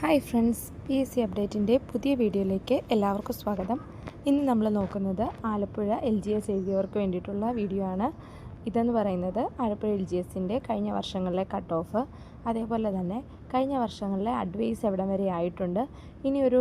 Hi friends P S C അപ്ഡേറ്റിന്റെ പുതിയ വീഡിയോയിലേക്ക് എല്ലാവർക്കും സ്വാഗതം. ഇന്ന് നമ്മൾ നോക്കുന്നത് ആലപ്പുഴ എൽ ജി എസ് എഴുതിയവർക്ക് വേണ്ടിയിട്ടുള്ള വീഡിയോ ആണ്. ഇതെന്ന് പറയുന്നത് ആലപ്പുഴ എൽ ജി എസിന്റെ കഴിഞ്ഞ വർഷങ്ങളിലെ കട്ട് ഓഫ് അതേപോലെ തന്നെ കഴിഞ്ഞ വർഷങ്ങളിലെ അഡ്വൈസ് എവിടം വരെ ആയിട്ടുണ്ട്. ഇനി ഒരു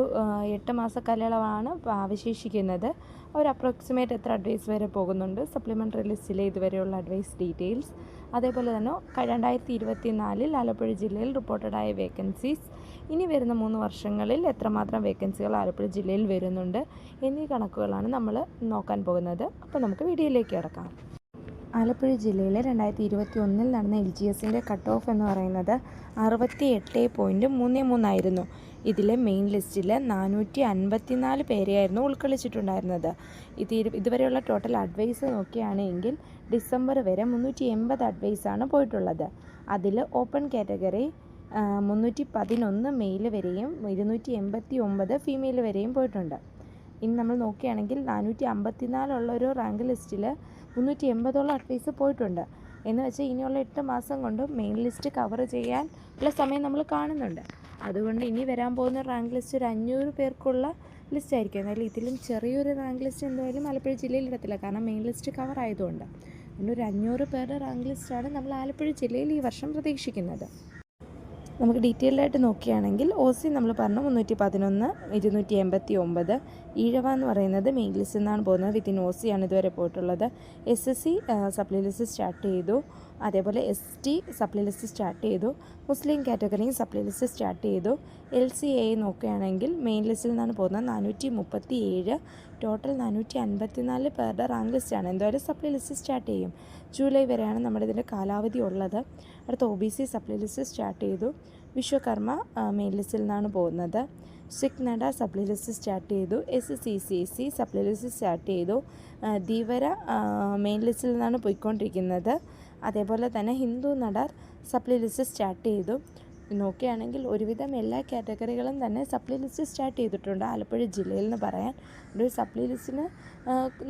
എട്ട് മാസ കാലയളവാണ് അവശേഷിക്കുന്നത്. ഒരു അപ്രോക്സിമേറ്റ് എത്ര അഡ്വൈസ് വരെ പോകുന്നുണ്ട്? സപ്ലിമെന്ററി ലിസ്റ്റിലെ ഇതുവരെയുള്ള അഡ്വൈസ് ഡീറ്റെയിൽസ് അതേപോലെ തന്നെ രണ്ടായിരത്തി ഇരുപത്തി നാലിൽ ആലപ്പുഴ ജില്ലയിൽ റിപ്പോർട്ടഡായ വേക്കൻസീസ് ഇനി വരുന്ന മൂന്ന് വർഷങ്ങളിൽ എത്രമാത്രം വേക്കൻസികൾ ആലപ്പുഴ ജില്ലയിൽ വരുന്നുണ്ട് എന്നീ കണക്കുകളാണ് നമ്മൾ നോക്കാൻ പോകുന്നത്. അപ്പോൾ നമുക്ക് വീഡിയോയിലേക്ക് കിടക്കാം. ആലപ്പുഴ ജില്ലയിലെ രണ്ടായിരത്തി ഇരുപത്തി ഒന്നിൽ നടന്ന എൽ ജി എസിന്റെ കട്ട് ഓഫ് എന്ന് പറയുന്നത് അറുപത്തി എട്ട് പോയിന്റ് മൂന്ന് മൂന്നായിരുന്നു ഇതിലെ മെയിൻ ലിസ്റ്റിൽ നാനൂറ്റി അൻപത്തിനാല് പേരെയായിരുന്നു ഉൾക്കൊള്ളിച്ചിട്ടുണ്ടായിരുന്നത്. ഇത് ഇതുവരെയുള്ള ടോട്ടൽ അഡ്വൈസ് നോക്കുകയാണെങ്കിൽ ഡിസംബർ വരെ മുന്നൂറ്റി എൺപത് അഡ്വൈസാണ് പോയിട്ടുള്ളത്. അതിൽ ഓപ്പൺ കാറ്റഗറി മുന്നൂറ്റി പതിനൊന്ന് മെയിൽ വരെയും ഇരുന്നൂറ്റി എൺപത്തി ഒമ്പത് ഫീമെയിൽ വരെയും പോയിട്ടുണ്ട്. ഇനി നമ്മൾ നോക്കുകയാണെങ്കിൽ നാനൂറ്റി അമ്പത്തിനാലുള്ള ഒരു റാങ്ക് ലിസ്റ്റിൽ മുന്നൂറ്റി എൺപതോളം അഡ്വൈസ് പോയിട്ടുണ്ട്. എന്ന് വെച്ചാൽ ഇനിയുള്ള എട്ട് മാസം കൊണ്ട് മെയിൻ ലിസ്റ്റ് കവർ ചെയ്യാൻ ഉള്ള സമയം നമ്മൾ കാണുന്നുണ്ട്. അതുകൊണ്ട് ഇനി വരാൻ പോകുന്ന റാങ്ക് ലിസ്റ്റ് ഒരു അഞ്ഞൂറ് പേർക്കുള്ള ലിസ്റ്റ് ആയിരിക്കും. എന്നാലും ഇതിലും ചെറിയൊരു റാങ്ക് ലിസ്റ്റ് എന്തായാലും ആലപ്പുഴ ജില്ലയിൽ ഇടത്തില്ല കാരണം മെയിൻ ലിസ്റ്റ് കവർ ആയതുകൊണ്ട്. അങ്ങനെ ഒരു അഞ്ഞൂറ് പേരുടെ റാങ്ക് ലിസ്റ്റാണ് നമ്മൾ ആലപ്പുഴ ജില്ലയിൽ ഈ വർഷം പ്രതീക്ഷിക്കുന്നത്. നമുക്ക് ഡീറ്റെയിൽഡായിട്ട് നോക്കുകയാണെങ്കിൽ ഒ സി നമ്മൾ പറഞ്ഞു മുന്നൂറ്റി പതിനൊന്ന് ഇരുന്നൂറ്റി എൺപത്തി ഒമ്പത് ഈഴവ എന്ന് പറയുന്നത് മെയിൻലിസ് നിന്നാണ് പോകുന്നത്. സി ആണ് ഇതുവരെ പോയിട്ടുള്ളത്. S S C supply list start ചെയ്തു. അതേപോലെ S T supply list start ചെയ്തു. മുസ്ലിം കാറ്റഗറിയും സപ്ലി ലിസ്റ്റ് സ്റ്റാർട്ട് ചെയ്തു. എൽ സി എ നോക്കുകയാണെങ്കിൽ മെയിൻ ലിസ്റ്റിൽ നിന്നാണ് പോകുന്നത്. നാനൂറ്റി മുപ്പത്തി ഏഴ് ടോട്ടൽ നാനൂറ്റി അൻപത്തി നാല് പേരുടെ റാങ്ക് ലിസ്റ്റാണ് എന്തായാലും സപ്ലി ലിസ്റ്റ് സ്റ്റാർട്ട് ചെയ്യും. ജൂലൈ വരെയാണ് നമ്മുടെ ഇതിന്റെ കാലാവധി ഉള്ളത്. അടുത്ത O B C supply list start ചെയ്തു. വിശ്വകർമ്മ മെയിൻ ലിസ്റ്റിൽ നിന്നാണ് പോകുന്നത്. സിക് നട സപ്ലി ലിസ്റ്റ് സ്റ്റാർട്ട് ചെയ്തു S C C C supply list start ചെയ്തു. ധീവര മെയിൻ ലിസ്റ്റിൽ നിന്നാണ് പോയിക്കൊണ്ടിരിക്കുന്നത്. അതേപോലെ തന്നെ Hindu Nadar supply list start ചെയ്തു. നോക്കുകയാണെങ്കിൽ ഒരുവിധം എല്ലാ കാറ്റഗറികളും തന്നെ സപ്ലൈ ലിസ്റ്റ് സ്റ്റാർട്ട് ചെയ്തിട്ടുണ്ട്. ആലപ്പുഴ ജില്ലയിൽ നിന്ന് പറയാൻ. ഒരു സപ്ലൈ ലിസ്റ്റിന്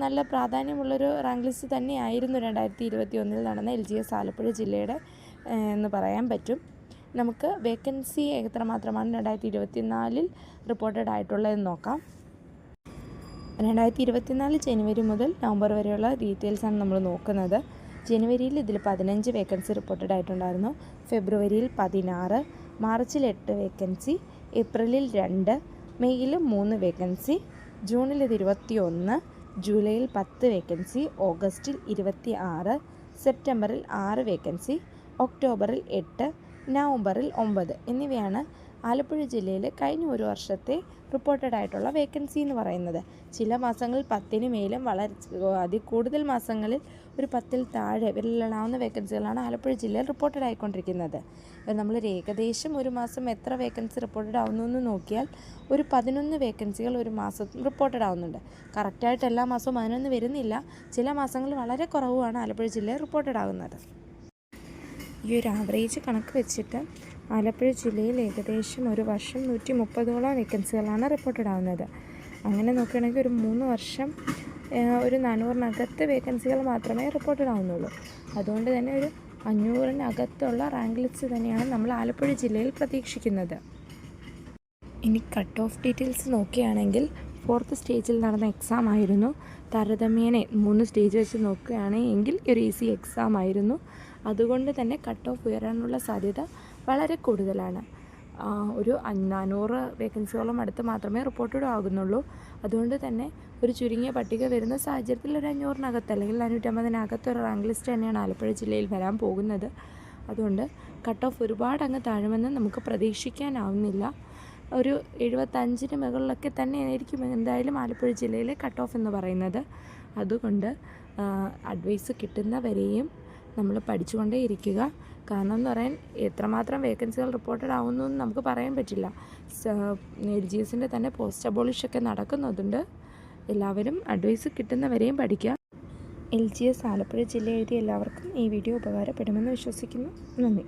നല്ല പ്രാധാന്യമുള്ളൊരു റാങ്ക് ലിസ്റ്റ് തന്നെയായിരുന്നു രണ്ടായിരത്തി ഇരുപത്തി ഒന്നിൽ നടന്ന എൽ ജി എസ് ആലപ്പുഴ ജില്ലയുടെ എന്ന് പറയാൻ പറ്റും. നമുക്ക് വേക്കൻസി എത്ര മാത്രമാണ് രണ്ടായിരത്തി ഇരുപത്തി നാലിൽ റിപ്പോർട്ടഡ് ആയിട്ടുള്ളതെന്ന് നോക്കാം. രണ്ടായിരത്തി ഇരുപത്തിനാല് ജനുവരി മുതൽ നവംബർ വരെയുള്ള ഡീറ്റെയിൽസാണ് നമ്മൾ നോക്കുന്നത്. ജനുവരിയിൽ ഇതിൽ പതിനഞ്ച് വേക്കൻസി റിപ്പോർട്ടഡ് ആയിട്ടുണ്ടായിരുന്നു. ഫെബ്രുവരിയിൽ പതിനാറ് മാർച്ചിൽ എട്ട് വേക്കൻസി ഏപ്രിലിൽ രണ്ട് മെയ്യിൽ മൂന്ന് വേക്കൻസി ജൂണിൽ ഇത് ഇരുപത്തി ഒന്ന് ജൂലൈയിൽ പത്ത് വേക്കൻസി ഓഗസ്റ്റിൽ ഇരുപത്തി ആറ് സെപ്റ്റംബറിൽ ആറ് വേക്കൻസി ഒക്ടോബറിൽ എട്ട് നവംബറിൽ ഒമ്പത്. എന്നിവയാണ് ആലപ്പുഴ ജില്ലയിൽ കഴിഞ്ഞ ഒരു വർഷത്തെ റിപ്പോർട്ടഡ് ആയിട്ടുള്ള വേക്കൻസി എന്ന് പറയുന്നത്. ചില മാസങ്ങളിൽ പത്തിന് മേലും വളരെ അതി കൂടുതൽ മാസങ്ങളിൽ ഒരു പത്തിൽ താഴെ വിരലിലാവുന്ന വേക്കൻസികളാണ് ആലപ്പുഴ ജില്ലയിൽ റിപ്പോർട്ടഡ് ആയിക്കൊണ്ടിരിക്കുന്നത്. നമ്മൾ ഏകദേശം ഒരു മാസം എത്ര വേക്കൻസി റിപ്പോർട്ടഡ് ആവുന്നു എന്ന് നോക്കിയാൽ ഒരു പതിനൊന്ന് വേക്കൻസികൾ ഒരു മാസം റിപ്പോർട്ടഡ് ആവുന്നുണ്ട്. കറക്റ്റായിട്ട് എല്ലാ മാസവും പതിനൊന്ന് വരുന്നില്ല. ചില മാസങ്ങളിൽ വളരെ കുറവുമാണ് ആലപ്പുഴ ജില്ലയിൽ റിപ്പോർട്ടഡ് ആകുന്നത് ഈ ഒരു ആവറേജ് കണക്ക് വെച്ചിട്ട് ആലപ്പുഴ ജില്ലയിൽ ഏകദേശം ഒരു വർഷം നൂറ്റി മുപ്പതോളം വേക്കൻസികളാണ് റിപ്പോർട്ടഡ് ആവുന്നത് അങ്ങനെ നോക്കുകയാണെങ്കിൽ ഒരു മൂന്ന് വർഷം ഒരു നാനൂറിനകത്ത് വേക്കൻസികൾ മാത്രമേ റിപ്പോർട്ടഡ് ആവുന്നുള്ളൂ അതുകൊണ്ട് തന്നെ ഒരു അഞ്ഞൂറിനകത്തുള്ള റാങ്ക് ലിസ്റ്റ് തന്നെയാണ് നമ്മൾ ആലപ്പുഴ ജില്ലയിൽ പ്രതീക്ഷിക്കുന്നത്. ഇനി കട്ട് ഓഫ് ഡീറ്റെയിൽസ് നോക്കുകയാണെങ്കിൽ ഫോർത്ത് സ്റ്റേജിൽ നടന്ന എക്സാം ആയിരുന്നു. താരതമ്യേനെ മൂന്ന് സ്റ്റേജ് വെച്ച് നോക്കുകയാണെങ്കിൽ ഒരു ഈസി എക്സാം ആയിരുന്നു. അതുകൊണ്ട് തന്നെ കട്ട് ഓഫ് ഉയരാനുള്ള സാധ്യത വളരെ കൂടുതലാണ്. ഒരു നാനൂറ് വേക്കൻസിയോളം അടുത്ത് മാത്രമേ റിപ്പോർട്ടഡ് ആകുന്നുള്ളൂ. അതുകൊണ്ട് തന്നെ ഒരു ചുരുങ്ങിയ പട്ടിക വരുന്ന സാഹചര്യത്തിൽ ഒരു അഞ്ഞൂറിനകത്ത് അല്ലെങ്കിൽ നാനൂറ്റമ്പതിനകത്ത് ഒരു റാങ്ക് ലിസ്റ്റ് തന്നെയാണ് ആലപ്പുഴ ജില്ലയിൽ വരാൻ പോകുന്നത്. അതുകൊണ്ട് കട്ട് ഓഫ് ഒരുപാട് അങ്ങ് താഴുമെന്ന് നമുക്ക് പ്രതീക്ഷിക്കാനാവുന്നില്ല. ഒരു എഴുപത്തഞ്ചിന് മുകളിലൊക്കെ തന്നെ ആയിരിക്കും എന്തായാലും ആലപ്പുഴ ജില്ലയിലെ കട്ട് ഓഫ് എന്ന് പറയുന്നത്. അതുകൊണ്ട് അഡ്വൈസ് കിട്ടുന്നവരെയും നമ്മൾ പഠിച്ചുകൊണ്ടേ ഇരിക്കുക. കാരണം എന്ന് പറയാൻ എത്രമാത്രം വേക്കൻസികൾ റിപ്പോർട്ടഡ് ആവുന്നു എന്ന് നമുക്ക് പറയാൻ പറ്റില്ല. എൽ ജി എസിന്റെ തന്നെ പോസ്റ്റ് അബോളിഷ് ഒക്കെ നടക്കുന്നുണ്ട് എല്ലാവരും അഡ്വൈസ് കിട്ടുന്നവരെയും പഠിക്കുക. എൽ ജി എസ് ആലപ്പുഴ ജില്ല എല്ലാവർക്കും ഈ വീഡിയോ ഉപകാരപ്പെടുമെന്ന് വിശ്വസിക്കുന്നു. നന്ദി.